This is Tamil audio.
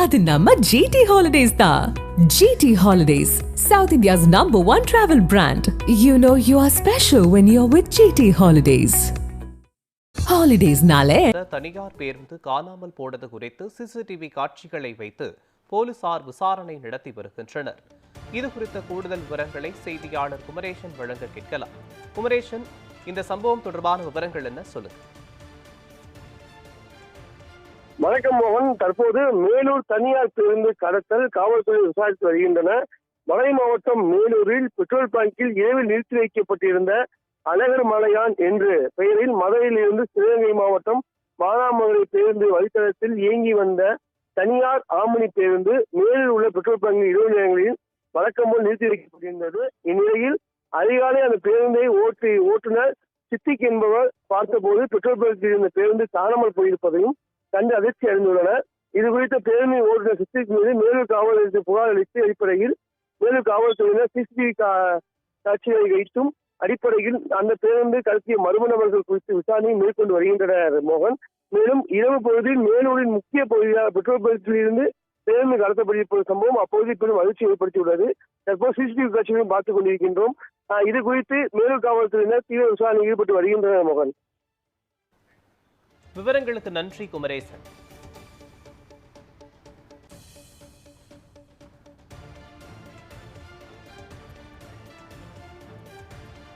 அது நம்ம ஜிடி ஹாலிடேஸ் தான் GT holidays south India's number one travel brand you know you are special when you are with GT holidays ஹாலிடேஸ்னாலே தனியார் பேருந்து காணாமல் போனது குறித்து சிசிடிவி காட்சிகளை வைத்து போலீசார் விசாரணை நடத்தி வருகின்றனர். இது குறித்த கூடுதல் விவரங்களை செய்தியாளர் குமரேசன் வழங்க கேட்கலாம். குமரேசன் இந்த சம்பவம் தொடர்பான விவரங்கள் என்ன சொல்லுங்க. வணக்கம் மோகன். தற்போது மேலூர் தனியார் பேருந்து கடத்தல் காவல்துறை விசாரித்து வருகின்றன. மலை மாவட்டம் மேலூரில் பெட்ரோல் பங்கில் இரவில் நிறுத்தி வைக்கப்பட்டிருந்த அழகர் மலையான் என்று பெயரில் மதுரையிலிருந்து சிவகங்கை மாவட்டம் மானாமதுரை பேருந்து வழித்தடத்தில் இயங்கி வந்த தனியார் ஆமணி பேருந்து மேலில் உள்ள பெட்ரோல் பங்கு இரவு நேரங்களில் வழக்கம் போல் நிறுத்தி வைக்கப்பட்டிருந்தது. இந்நிலையில் அதிகாலை அந்த பேருந்தை ஓட்டி ஓட்டுநர் சித்திக் என்பவர் பார்த்தபோது பெட்ரோல் பங்கில் இருந்த பேருந்து காணாமல் போயிருப்பதையும் கண்டு அதிர்ச்சி அடைந்துள்ளனர் இது குறித்த பேருந்து ஓட்டுநர் சித்திக் மீது மேலூர் காவல் நிலையத்தில் புகார் அளித்து அடிப்படையில் மேலூர் காவல்துறையினர் சிசிடிவி காட்சிகளை வைத்தும் அடிப்படையில் அந்த பேருந்து கடத்திய மர்ம நபர்கள் குறித்து விசாரணை மேற்கொண்டு வருகின்றனர் மோகன். மேலும் இரவு பகுதியில் மேலூரின் முக்கிய பகுதியாக பெட்ரோல் பகுதியிலிருந்து இருந்து பேருந்து கடத்தப்பட்டிருப்பது சம்பவம் அப்போது பெரும் அதிர்ச்சி ஏற்படுத்தியுள்ளது. தற்போது சிசிடிவி காட்சிகளையும் பார்த்துக் கொண்டிருக்கின்றோம். இது குறித்து மேலூர் காவல்துறையினர் தீவிர விசாரணையில் ஈடுபட்டு வருகின்றனர் மோகன். விவரங்களுக்கு நன்றி குமரேசன்.